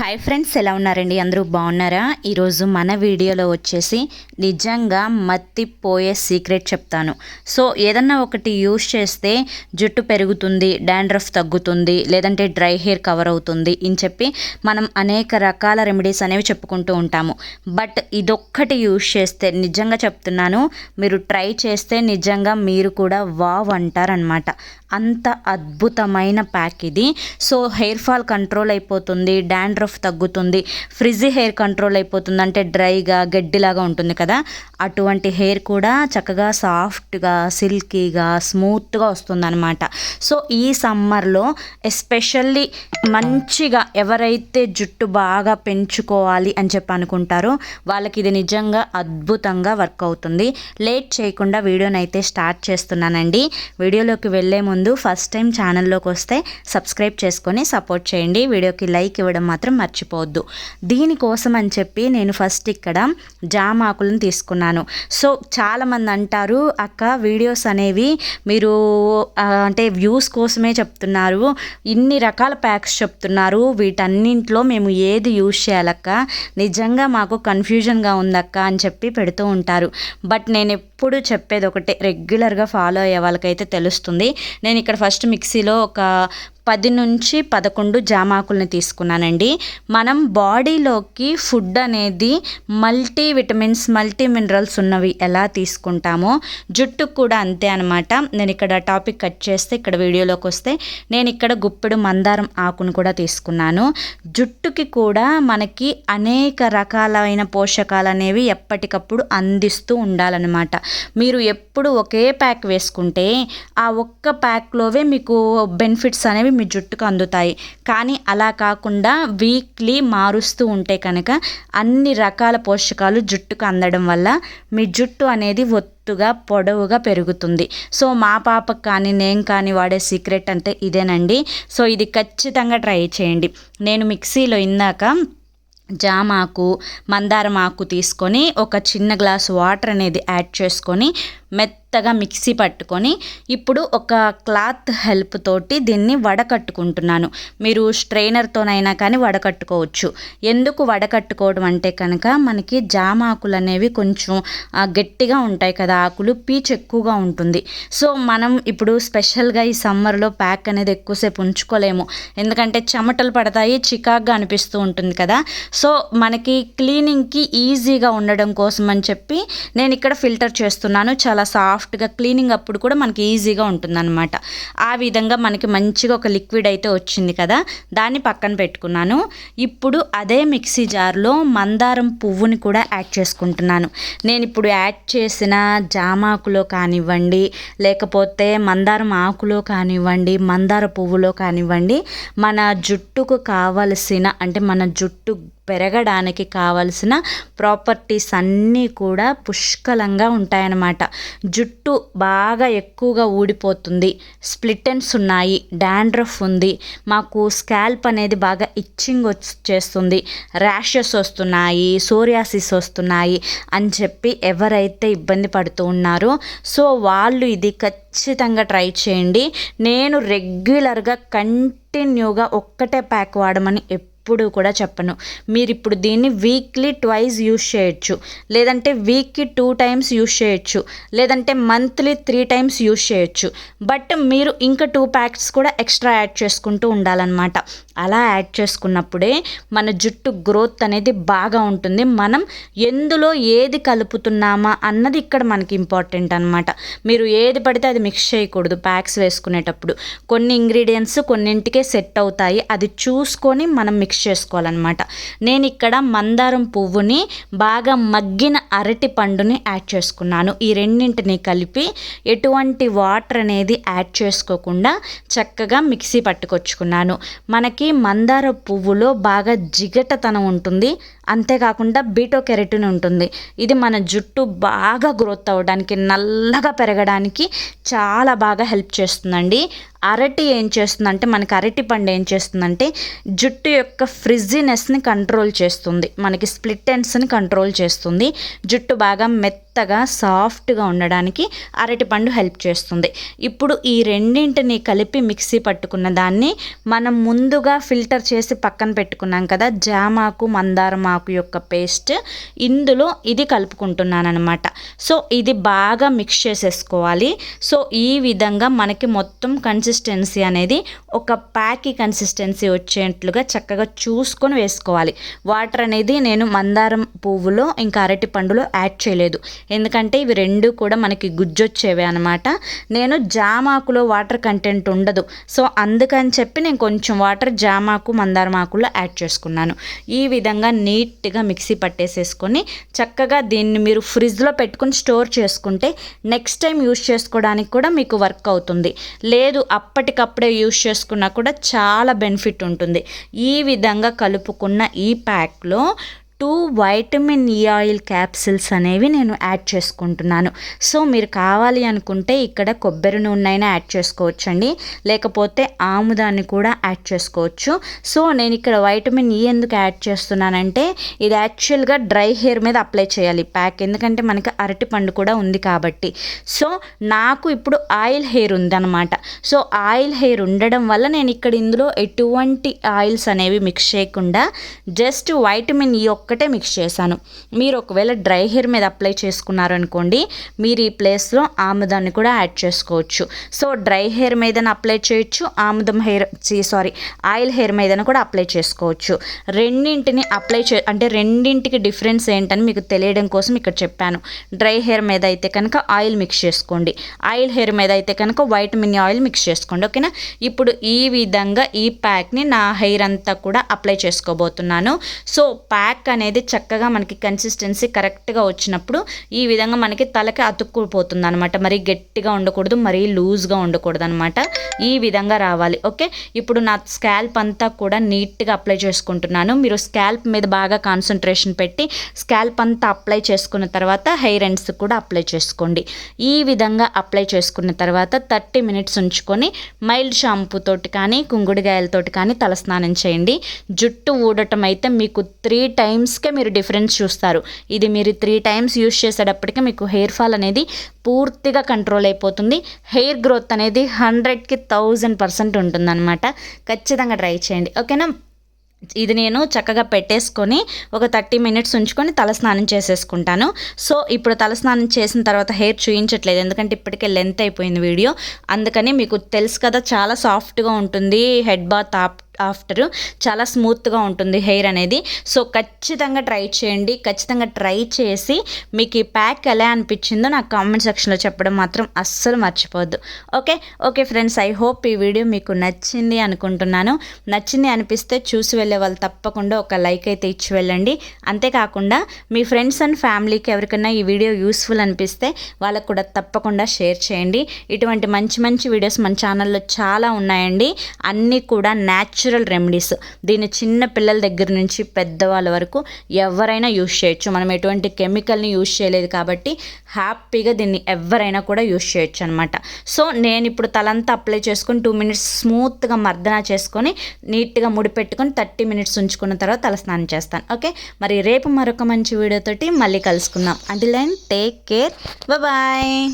Hi friends ఎలా ఉన్నారండి? అందరూ బాగున్నారా? ఈరోజు మన వీడియోలో వచ్చేసి నిజంగా మత్తిపోయే సీక్రెట్ చెప్తాను. సో ఏదన్నా ఒకటి యూస్ చేస్తే జుట్టు పెరుగుతుంది డాండ్రఫ్ తగ్గుతుంది లేదంటే డ్రై హెయిర్ కవర్ అవుతుంది అని చెప్పి మనం అనేక రకాల రెమెడీస్ అనేవి చెప్పుకుంటూ ఉంటాము. బట్ ఇదొక్కటి యూస్ చేస్తే నిజంగా చెప్తున్నాను మీరు ట్రై చేస్తే నిజంగా మీరు కూడా వావ్ అంటారనమాట అంత అద్భుతమైన ప్యాక్ ఇది. సో హెయిర్ ఫాల్ కంట్రోల్ అయిపోతుంది డాండ్రఫ్ తగ్గుతుంది. ఫ్రిజ్ హెయిర్ కంట్రోల్ అయిపోతుంది అంటే డ్రైగా గడ్డిలాగా ఉంటుంది కదా. అటువంటి హెయిర్ కూడా చక్కగా సాఫ్ట్గా సిల్కీగా స్మూత్గా వస్తుందన్నమాట. సో ఈ సమ్మర్లో ఎస్పెషల్లీ మంచిగా ఎవరైతే జుట్టు బాగా పెంచుకోవాలి అని చెప్పి అనుకుంటారో వాళ్ళకి ఇది నిజంగా అద్భుతంగా వర్క్ అవుతుంది. లేట్ చేయకుండా వీడియోని అయితే స్టార్ట్ చేస్తున్నానండి. వీడియోలోకి వెళ్ళే ముందు ఫస్ట్ టైం ఛానల్లోకి వస్తే సబ్స్క్రైబ్ చేసుకొని సపోర్ట్ చేయండి. వీడియోకి లైక్ ఇవ్వడం మాత్రం మర్చిపోవద్దు. దీనికోసం అని చెప్పి నేను ఫస్ట్ ఇక్కడ జామ ఆకులను తీసుకున్నాను. సో చాలామంది అంటారు అక్క వీడియోస్ అనేవి మీరు అంటే వ్యూస్ కోసమే చెప్తున్నారు. ఇన్ని రకాల ప్యాక్స్ చెప్తున్నారు. వీటన్నింటిలో మేము ఏది యూజ్ చేయాలక్క? నిజంగా మాకు కన్ఫ్యూజన్గా ఉందక్క? అని చెప్పి పెడుతూ ఉంటారు. బట్ నేను ఎప్పుడు చెప్పేది ఒకటే రెగ్యులర్గా ఫాలో అయ్యే వాళ్ళకైతే తెలుస్తుంది. నేను ఇక్కడ ఫస్ట్ మిక్సీలో ఒక పది నుంచి పదకొండు జామాకుల్ని తీసుకున్నానండి. మనం బాడీలోకి ఫుడ్ అనేది మల్టీ విటమిన్స్ మల్టీ మినరల్స్ ఉన్నవి ఎలా తీసుకుంటామో జుట్టుకు కూడా అంతే అనమాట నేను ఇక్కడ టాపిక్ కట్ చేస్తే ఇక్కడ వీడియోలోకి వస్తే నేను ఇక్కడ గుప్పెడు మందారం ఆకును కూడా తీసుకున్నాను. జుట్టుకి కూడా మనకి అనేక రకాలైన పోషకాలు అనేవి ఎప్పటికప్పుడు అందిస్తూ ఉండాలన్నమాట. మీరు ఎప్పుడు ఒకే ప్యాక్ వేసుకుంటే ఆ ఒక్క ప్యాక్లోవే మీకు బెనిఫిట్స్ అనేవి మీ జుట్టుకు అందుతాయి. కానీ అలా కాకుండా వీక్లీ మారుస్తూ ఉంటే కనుక అన్ని రకాల పోషకాలు జుట్టుకు అందడం వల్ల మీ జుట్టు అనేది ఒత్తుగా పొడవుగా పెరుగుతుంది. సో మా పాపకు కానీ నేను కానీ వాడే సీక్రెట్ అంటే ఇదేనండి. సో ఇది ఖచ్చితంగా ట్రై చేయండి. నేను మిక్సీలో ఇందాక జామాకు మందారం ఆకు తీసుకొని ఒక చిన్న గ్లాస్ వాటర్ అనేది యాడ్ చేసుకొని మెత్త మెత్తగా మిక్సీ పట్టుకొని ఇప్పుడు ఒక క్లాత్ హెల్ప్ తోటి దీన్ని వడకట్టుకుంటున్నాను. మీరు స్ట్రైనర్తోనైనా కానీ వడకట్టుకోవచ్చు. ఎందుకు వడకట్టుకోవడం అంటే కనుక మనకి జామ ఆకులు అనేవి కొంచెం గట్టిగా ఉంటాయి కదా ఆకులు పీచు ఎక్కువగా ఉంటుంది. సో మనం ఇప్పుడు స్పెషల్గా ఈ సమ్మర్లో ప్యాక్ అనేది ఎక్కువసేపు ఉంచుకోలేము. ఎందుకంటే చెమటలు పడతాయి చికాగ్గా అనిపిస్తూ ఉంటుంది కదా. సో మనకి క్లీనింగ్కి ఈజీగా ఉండడం కోసం అని చెప్పి నేను ఇక్కడ ఫిల్టర్ చేస్తున్నాను. చాలా సాఫ్ట్ సాఫ్ట్గా క్లీనింగ్ అప్పుడు కూడా మనకి ఈజీగా ఉంటుందన్నమాట. ఆ విధంగా మనకి మంచిగా ఒక లిక్విడ్ అయితే వచ్చింది కదా దాన్ని పక్కన పెట్టుకున్నాను. ఇప్పుడు అదే మిక్సీ జార్లో మందారం పువ్వుని కూడా యాడ్ చేసుకుంటున్నాను. నేను ఇప్పుడు యాడ్ చేసిన జామాకులో కానివ్వండి లేకపోతే మందారం ఆకులో కానివ్వండి మందార పువ్వులో కానివ్వండి మన జుట్టుకు కావలసిన అంటే మన జుట్టు పెరగడానికి కావలసిన ప్రాపర్టీస్ అన్నీ కూడా పుష్కలంగా ఉంటాయన్నమాట. జుట్టు బాగా ఎక్కువగా ఊడిపోతుంది. స్ప్లిటెన్స్ ఉన్నాయి డాండ్రఫ్ ఉంది. మాకు స్కాల్ప్ అనేది బాగా ఇచ్చింగ్ వచ్చేస్తుంది ర్యాషెస్ వస్తున్నాయి సోరియాసిస్ వస్తున్నాయి అని చెప్పి ఎవరైతే ఇబ్బంది పడుతూ ఉన్నారో సో వాళ్ళు ఇది ఖచ్చితంగా ట్రై చేయండి. నేను రెగ్యులర్గా కంటిన్యూగా ఒక్కటే ప్యాక్ వాడమని ఎప్పుడు కూడా చెప్పను. మీరు ఇప్పుడు దీన్ని వీక్లీ ట్వైస్ యూస్ చేయొచ్చు. లేదంటే వీక్కి టూ టైమ్స్ యూస్ చేయొచ్చు. లేదంటే మంత్లీ త్రీ టైమ్స్ యూస్ చేయొచ్చు. బట్ మీరు ఇంకా టూ ప్యాక్స్ కూడా ఎక్స్ట్రా యాడ్ చేసుకుంటూ ఉండాలన్నమాట. అలా యాడ్ చేసుకున్నప్పుడే మన జుట్టు గ్రోత్ అనేది బాగా ఉంటుంది. మనం ఎందులో ఏది కలుపుతున్నామా అన్నది ఇక్కడ మనకి ఇంపార్టెంట్ అనమాట మీరు ఏది పడితే అది మిక్స్ చేయకూడదు ప్యాక్స్ వేసుకునేటప్పుడు. కొన్ని ఇంగ్రీడియంట్స్ కొన్నింటికే సెట్ అవుతాయి. అది చూసుకొని మనం మిక్స్ మిక్స్ చేసుకోవాలన్నమాట. నేను ఇక్కడ మందారం పువ్వుని బాగా మగ్గిన అరటి పండుని యాడ్ చేసుకున్నాను. ఈ రెండింటిని కలిపి ఎటువంటి వాటర్ అనేది యాడ్ చేసుకోకుండా చక్కగా మిక్సీ పట్టుకొచ్చుకున్నాను. మనకి మందార పువ్వులో బాగా జిగటతనం ఉంటుంది. అంతేకాకుండా బీటో కెరటిన్ ఉంటుంది. ఇది మన జుట్టు బాగా గ్రోత్ అవ్వడానికి నల్లగా పెరగడానికి చాలా బాగా హెల్ప్ చేస్తుందండి. అరటి ఏం చేస్తుందంటే మనకి అరటి పండు ఏం చేస్తుందంటే జుట్టు యొక్క ఫ్రిజ్జినెస్ని కంట్రోల్ చేస్తుంది. మనకి స్ప్లిట్ ఎండ్స్ని కంట్రోల్ చేస్తుంది. జుట్టు బాగా మెత్త మెత్తగా సాఫ్ట్గా ఉండడానికి అరటిపండు హెల్ప్ చేస్తుంది. ఇప్పుడు ఈ రెండింటిని కలిపి మిక్సీ పట్టుకున్న దాన్ని మనం ముందుగా ఫిల్టర్ చేసి పక్కన పెట్టుకున్నాం కదా జామాకు మందారం ఆకు యొక్క పేస్ట్ ఇందులో ఇది కలుపుకుంటున్నాను అనమాట సో ఇది బాగా మిక్స్ చేసేసుకోవాలి. సో ఈ విధంగా మనకి మొత్తం కన్సిస్టెన్సీ అనేది ఒక ప్యాకీ కన్సిస్టెన్సీ వచ్చేట్లుగా చక్కగా చూసుకొని వేసుకోవాలి. వాటర్ అనేది నేను మందారం పువ్వులో ఇంకా అరటి పండులో యాడ్ చేయలేదు. ఎందుకంటే ఇవి రెండు కూడా మనకి గుజ్జొచ్చేవి అనమాట నేను జామాకులో వాటర్ కంటెంట్ ఉండదు. సో అందుకని చెప్పి నేను కొంచెం వాటర్ జామాకు మందారమాకులో యాడ్ చేసుకున్నాను. ఈ విధంగా నీట్గా మిక్సీ పట్టేసేసుకొని చక్కగా దీన్ని మీరు ఫ్రిడ్జ్లో పెట్టుకుని స్టోర్ చేసుకుంటే నెక్స్ట్ టైం యూస్ చేసుకోవడానికి కూడా మీకు వర్క్ అవుతుంది. లేదు అప్పటికప్పుడే యూస్ చేసుకున్నా కూడా చాలా బెనిఫిట్ ఉంటుంది. ఈ విధంగా కలుపుకున్న ఈ ప్యాక్లో two vitamin E oil capsules అనేవి నేను యాడ్ చేసుకుంటున్నాను. సో మీరు కావాలి అనుకుంటే ఇక్కడ కొబ్బరి నూనె అయినా యాడ్ చేసుకోవచ్చండి. లేకపోతే ఆముదాన్ని కూడా యాడ్ చేసుకోవచ్చు. సో నేను ఇక్కడ వైటమిన్ ఈ ఎందుకు యాడ్ చేస్తున్నానంటే ఇది యాక్చువల్గా డ్రై హెయిర్ మీద అప్లై చేయాలి ప్యాక్. ఎందుకంటే మనకి అరటి పండు కూడా ఉంది కాబట్టి. సో నాకు ఇప్పుడు ఆయిల్ హెయిర్ ఉందన్నమాట. సో ఆయిల్ హెయిర్ ఉండడం వల్ల నేను ఇక్కడ ఇందులో ఎటువంటి ఆయిల్స్ అనేవి మిక్స్ చేయకుండా జస్ట్ వైటమిన్ ఈ ఒక్కటే మిక్స్ చేశాను. మీరు ఒకవేళ డ్రై హెయిర్ మీద అప్లై చేసుకున్నారనుకోండి మీరు ఈ ప్లేస్లో ఆముదాన్ని కూడా యాడ్ చేసుకోవచ్చు. సో డ్రై హెయిర్ మీద అప్లై చేయొచ్చు ఆముదం హెయిర్ సారీ ఆయిల్ హెయిర్ మీద కూడా అప్లై చేసుకోవచ్చు. రెండింటిని అప్లై చే అంటే రెండింటికి డిఫరెన్స్ ఏంటని మీకు తెలియడం కోసం ఇక్కడ చెప్పాను. డ్రై హెయిర్ మీద అయితే కనుక ఆయిల్ మిక్స్ చేసుకోండి. ఆయిల్ హెయిర్ మీద అయితే కనుక వైటమిన్ ఆయిల్ మిక్స్ చేసుకోండి ఓకేనా? ఇప్పుడు ఈ విధంగా ఈ ప్యాక్ని నా హెయిర్ అంతా కూడా అప్లై చేసుకోబోతున్నాను. సో ప్యాక్ అనేది చక్కగా మనకి కన్సిస్టెన్సీ కరెక్ట్గా వచ్చినప్పుడు ఈ విధంగా మనకి తలకి అతుక్కుపోతుంది అనమాట మరీ గట్టిగా ఉండకూడదు మరీ లూజ్గా ఉండకూడదు అనమాట ఈ విధంగా రావాలి. ఓకే? ఇప్పుడు నా స్కాల్ప్ అంతా కూడా నీట్గా అప్లై చేసుకుంటున్నాను. మీరు స్కాల్ప్ మీద బాగా కాన్సన్ట్రేషన్ పెట్టి స్కాల్ప్ అంతా అప్లై చేసుకున్న తర్వాత హెయిర్ ఎండ్స్ కూడా అప్లై చేసుకోండి. ఈ విధంగా అప్లై చేసుకున్న తర్వాత థర్టీ మినిట్స్ ఉంచుకొని మైల్డ్ షాంపూతోటి కానీ కుంగుడిగాయలతోటి కానీ తలస్నానం చేయండి. జుట్టు ఊడటం అయితే మీకు త్రీ టైమ్స్ టైమ్స్కే మీరు డిఫరెన్స్ చూస్తారు. ఇది మీరు త్రీ టైమ్స్ యూస్ చేసేటప్పటికి మీకు హెయిర్ ఫాల్ అనేది పూర్తిగా కంట్రోల్ అయిపోతుంది. హెయిర్ గ్రోత్ అనేది హండ్రెడ్కి థౌజండ్ పర్సెంట్ ఉంటుందన్నమాట. ఖచ్చితంగా ట్రై చేయండి. ఓకేనా ఇది నేను చక్కగా పెట్టేసుకొని ఒక థర్టీ మినిట్స్ ఉంచుకొని తలస్నానం చేసేసుకుంటాను. సో ఇప్పుడు తలస్నానం చేసిన తర్వాత హెయిర్ చూయించట్లేదు. ఎందుకంటే ఇప్పటికే లెంత్ అయిపోయింది వీడియో. అందుకని మీకు తెలుసు కదా చాలా సాఫ్ట్గా ఉంటుంది. Head bath of after. చాలా స్మూత్గా ఉంటుంది హెయిర్ అనేది. సో ఖచ్చితంగా ట్రై చేయండి. ఖచ్చితంగా ట్రై చేసి మీకు ఈ ప్యాక్ ఎలా అనిపించిందో నాకు కామెంట్ సెక్షన్లో చెప్పడం మాత్రం అస్సలు మర్చిపోవద్దు. Okay? Okay friends I hope ఈ వీడియో మీకు నచ్చింది అనుకుంటున్నాను. నచ్చింది అనిపిస్తే చూసి వెళ్ళే వాళ్ళు తప్పకుండా ఒక లైక్ అయితే ఇచ్చి వెళ్ళండి. అంతేకాకుండా మీ ఫ్రెండ్స్ అండ్ ఫ్యామిలీకి ఎవరికైనా ఈ వీడియో యూస్ఫుల్ అనిపిస్తే వాళ్ళకు కూడా తప్పకుండా షేర్ చేయండి. ఇటువంటి మంచి మంచి వీడియోస్ మన ఛానల్లో చాలా ఉన్నాయండి. అన్నీ కూడా న్యాచురల్ రెమెడీస్ దీన్ని చిన్న పిల్లల దగ్గర నుంచి పెద్దవాళ్ళ వరకు ఎవరైనా యూజ్ చేయొచ్చు. మనం ఎటువంటి కెమికల్ని యూజ్ చేయలేదు కాబట్టి హ్యాపీగా దీన్ని ఎవరైనా కూడా యూజ్ చేయొచ్చు అనమాట సో నేను ఇప్పుడు తలంతా అప్లై చేసుకొని టూ మినిట్స్ స్మూత్గా మర్దన చేసుకొని నీట్గా ముడిపెట్టుకొని థర్టీ మినిట్స్ ఉంచుకున్న తర్వాత తల స్నానం చేస్తాను. ఓకే? మరి రేపు మరొక మంచి వీడియోతోటి మళ్ళీ కలుసుకుందాం. అంటే లైన్ టేక్ కేర్ బాయ్